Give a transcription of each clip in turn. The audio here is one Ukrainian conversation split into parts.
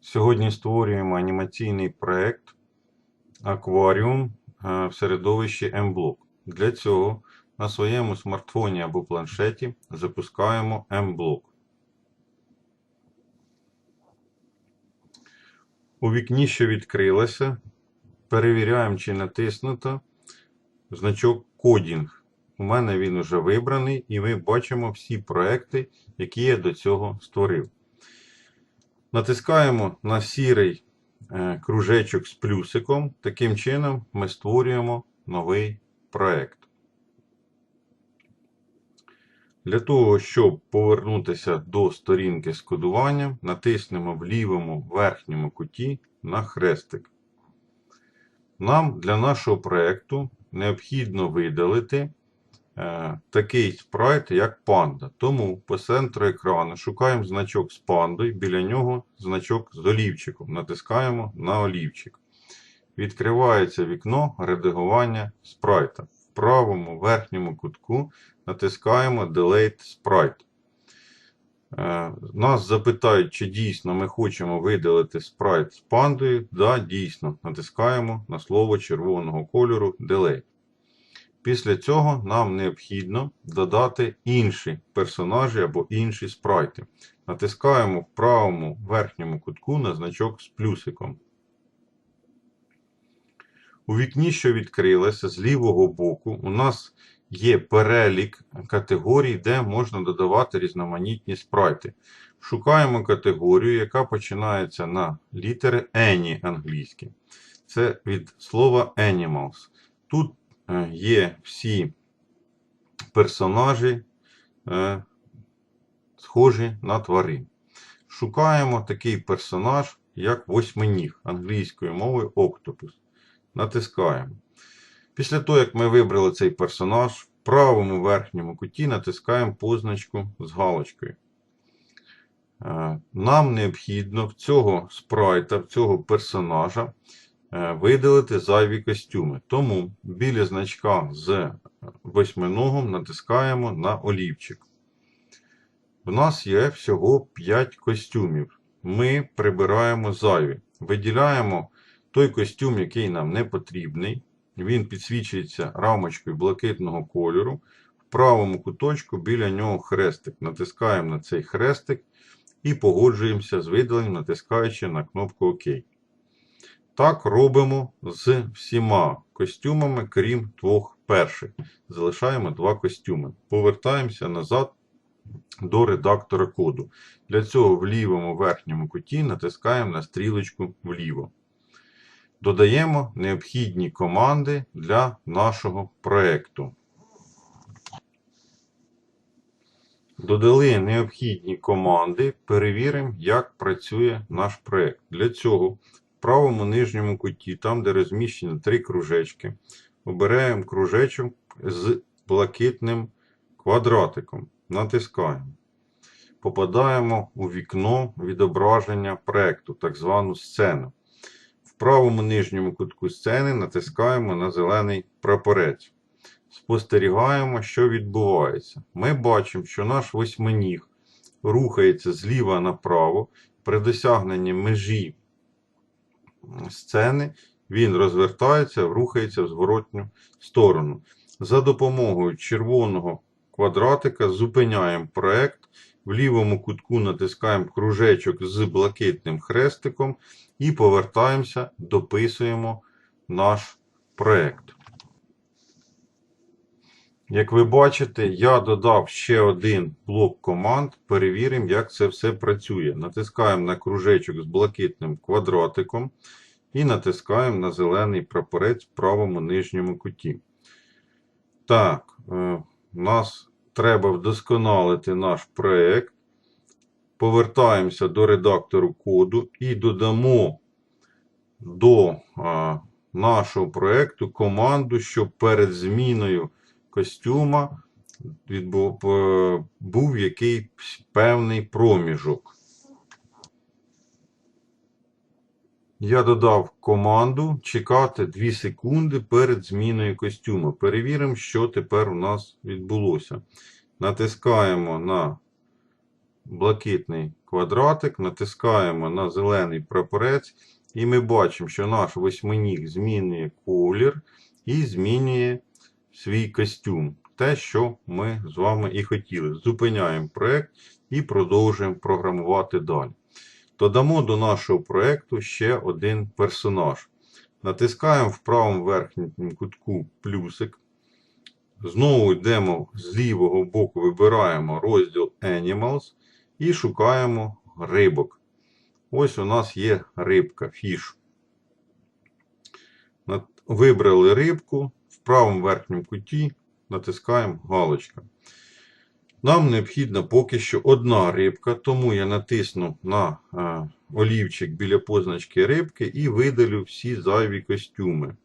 Сьогодні створюємо анімаційний проект акваріум е, в середовищі MBlock. Для цього на своєму смартфоні або планшеті запускаємо MBlock. У вікні, що відкрилося, перевіряємо, чи натиснуто значок кодінг. У мене він вже вибраний, і ми бачимо всі проекти, які я до цього створив. Натискаємо на сірий е, кружечок з плюсиком. Таким чином ми створюємо новий проект. Для того, щоб повернутися до сторінки з кодуванням, натиснемо в лівому верхньому куті на хрестик. Нам для нашого проєкту необхідно видалити такий спрайт, як панда. Тому по центру екрану шукаємо значок з пандою, біля нього значок з олівчиком. Натискаємо на олівчик. Відкривається вікно редагування спрайта. В правому верхньому кутку натискаємо Delete Sprite. Е, Нас запитають, чи дійсно ми хочемо видалити спрайт з пандою. Да, дійсно. Натискаємо на слово червоного кольору Delete. Після цього нам необхідно додати інші персонажі або інші спрайти. Натискаємо в правому верхньому кутку на значок з плюсиком. У вікні, що відкрилося з лівого боку, у нас є перелік категорій, де можна додавати різноманітні спрайти. Шукаємо категорію, яка починається на літери Any англійські. Це від слова Animals. Тут є всі персонажі, е, схожі на тварин. Шукаємо такий персонаж, як восьминіг англійською мовою Octopus. Натискаємо. Після того, як ми вибрали цей персонаж, в правому верхньому куті натискаємо позначку з галочкою. Е, Нам необхідно в цього спрайта, в цього персонажа е, видалити зайві костюми. Тому біля значка з восьминогом натискаємо на олівчик. В нас є всього 5 костюмів. Ми прибираємо зайві. Виділяємо той костюм, який нам не потрібний. Він підсвічується рамочкою блакитного кольору. В правому куточку біля нього хрестик. Натискаємо на цей хрестик і погоджуємося з видаленням, натискаючи на кнопку ОК. Так робимо з всіма костюмами, крім двох перших. Залишаємо два костюми. Повертаємося назад до редактора коду. Для цього в лівому верхньому куті натискаємо на стрілочку вліво. Додаємо необхідні команди для нашого проєкту. Додали необхідні команди, перевіримо, як працює наш проєкт. Для цього правому нижньому куті, там де розміщені три кружечки, обираємо кружечок з блакитним квадратиком. Натискаємо. Попадаємо у вікно відображення проєкту, так звану сцену. В правому нижньому кутку сцени натискаємо на зелений прапорець. Спостерігаємо, що відбувається. Ми бачимо, що наш восьминіг рухається зліва направо. При досягненні межі сцени він розвертається, рухається в зворотню сторону. За допомогою червоного квадратика зупиняємо проект. В лівому кутку натискаємо кружечок з блакитним хрестиком і повертаємося, дописуємо наш проект. Як ви бачите, я додав ще один блок команд. Перевіримо, як це все працює. Натискаємо на кружечок з блакитним квадратиком і натискаємо на зелений прапорець в правому нижньому куті. Так, е, нас треба вдосконалити наш проект. Повертаємося до редактору коду і додамо до нашого проекту команду, щоб перед зміною костюма відбув, е, був якийсь певний проміжок. Я додав команду чекати 2 секунди перед зміною костюму. Перевіримо, що тепер у нас відбулося. Натискаємо на блакитний квадратик, натискаємо на зелений прапорець, і ми бачимо, що наш восьминіг змінює колір і змінює свій костюм. Те, що ми з вами і хотіли. Зупиняємо проект і продовжуємо програмувати далі. Додамо до нашого проекту ще один персонаж. Натискаємо в правому верхньому кутку плюсик. Знову йдемо з лівого боку, вибираємо розділ Animals і шукаємо рибок. Ось у нас є рибка, фіш. Вибрали рибку, правому верхньому куті натискаємо галочка. Нам необхідна поки що одна рибка, тому я натисну на е, олівчик біля позначки рибки і видалю всі зайві костюми.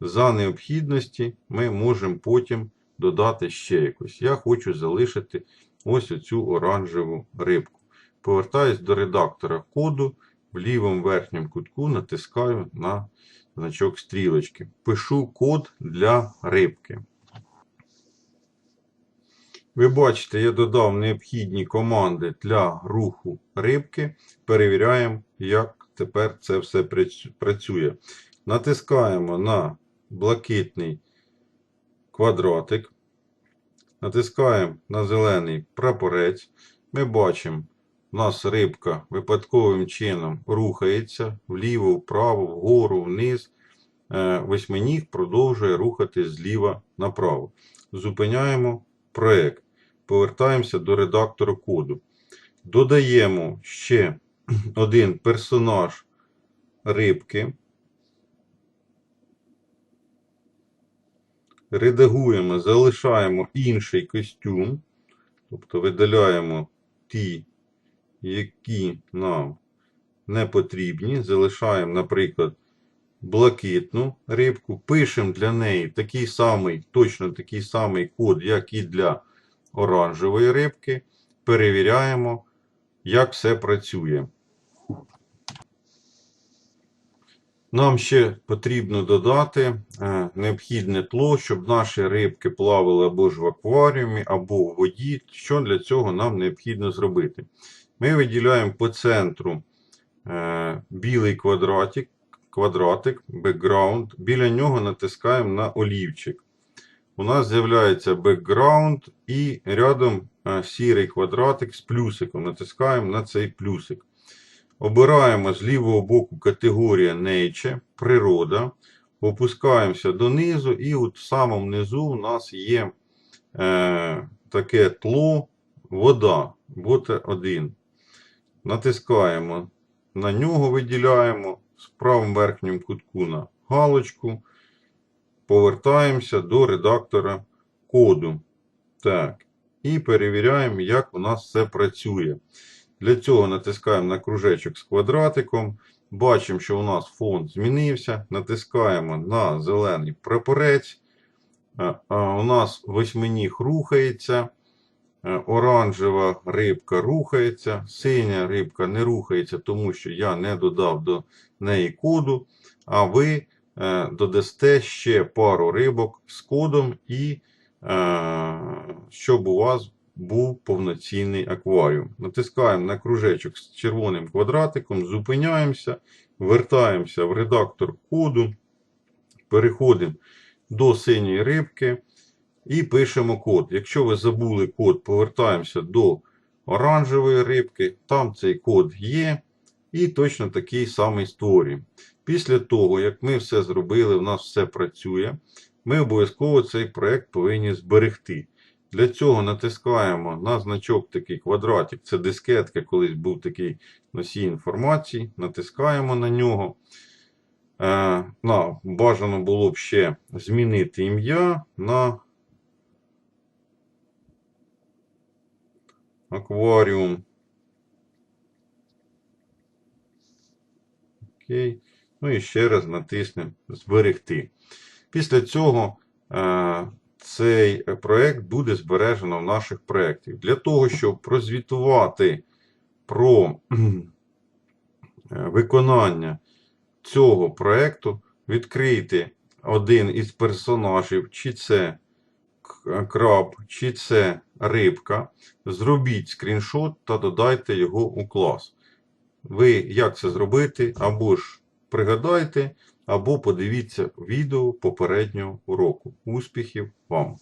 За необхідності ми можемо потім додати ще якось. Я хочу залишити ось оцю оранжеву рибку. Повертаюсь до редактора коду. В лівому верхньому кутку натискаю на значок стрілочки. Пишу код для рибки. Ви бачите, я додав необхідні команди для руху рибки. Перевіряємо, як тепер це все працює. Натискаємо на блакитний квадратик. Натискаємо на зелений прапорець. Ми бачимо, у нас рибка випадковим чином рухається вліво, вправо, вгору, вниз. Е, Восьминіг продовжує рухатись зліва направо. Зупиняємо проект. Повертаємося до редактора коду. Додаємо ще один персонаж рибки. Редагуємо, залишаємо інший костюм. Тобто видаляємо ті, які нам не потрібні. Залишаємо, наприклад, блакитну рибку. Пишемо для неї такий самий, точно такий самий код, як і для оранжевої рибки. Перевіряємо, як все працює. Нам ще потрібно додати е, необхідне тло, щоб наші рибки плавали або ж в акваріумі, або в воді. Що для цього нам необхідно зробити? Ми виділяємо по центру е, білий квадратик, квадратик, background. Біля нього натискаємо на олівчик. У нас з'являється background і рядом е, сірий квадратик з плюсиком. Натискаємо на цей плюсик. Обираємо з лівого боку категорія Nature, природа. Опускаємося донизу, і от в самому низу у нас є е, таке тло, вода, вода 1. Натискаємо на нього, виділяємо в правому верхньому кутку на галочку. Повертаємося до редактора коду. Так. І перевіряємо, як у нас все працює. Для цього натискаємо на кружечок з квадратиком. Бачимо, що у нас фон змінився. Натискаємо на зелений прапорець. У нас восьминіг рухається. Е, Оранжева рибка рухається. Синя рибка не рухається, тому що я не додав до неї коду. А ви е, додасте ще пару рибок з кодом, і е, щоб у вас був повноцінний акваріум. Натискаємо на кружечок з червоним квадратиком, зупиняємося, вертаємося в редактор коду, переходимо до синьої рибки і пишемо код. Якщо ви забули код, повертаємося до оранжевої рибки, там цей код є, і точно такий самий створюємо. Після того, як ми все зробили, у нас все працює, ми обов'язково цей проект повинні зберегти. Для цього натискаємо на значок такий квадратик. Це дискетка, колись був такий носій інформації. Натискаємо на нього. Е, на, бажано було б ще змінити ім'я на акваріум. Окей. Ну і ще раз натиснемо Зберегти. Після цього е, цей проект буде збережено в наших проєктах. Для того, щоб прозвітувати про е, виконання цього проєкту, відкрийте один із персонажів, чи це краб чи це рибка, зробіть скріншот та додайте його у клас. Ви як це зробити? Або ж пригадайте, або подивіться відео попереднього уроку. Успіхів вам!